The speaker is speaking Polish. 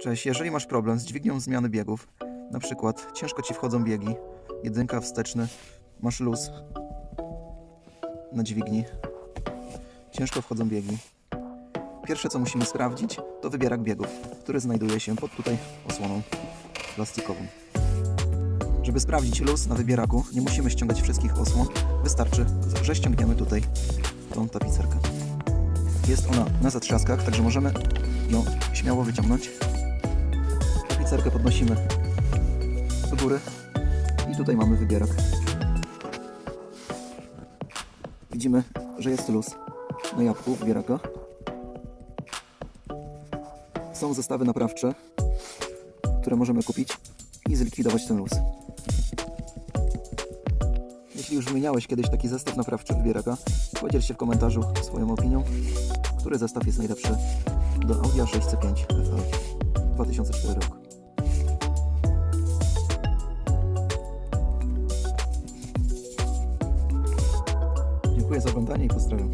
Cześć, jeżeli masz problem z dźwignią zmiany biegów, na przykład ciężko ci wchodzą biegi, jedynka wsteczny, masz luz na dźwigni, ciężko wchodzą biegi. Pierwsze co musimy sprawdzić to wybierak biegów, który znajduje się pod tutaj osłoną plastikową. Żeby sprawdzić luz na wybieraku, nie musimy ściągać wszystkich osłon, wystarczy, że ściągniemy tutaj tą tapicerkę. Jest ona na zatrzaskach, także możemy ją śmiało wyciągnąć. Tapicerkę podnosimy do góry i tutaj mamy wybierak. Widzimy, że jest luz na jabłku wybieraka. Są zestawy naprawcze, które możemy kupić i zlikwidować ten luz. Jeśli już wymieniałeś kiedyś taki zestaw naprawczy wybieraka, podziel się w komentarzu swoją opinią, który zestaw jest najlepszy do Audi A6 5 FL 2004 rok. Dziękuję za oglądanie i pozdrawiam.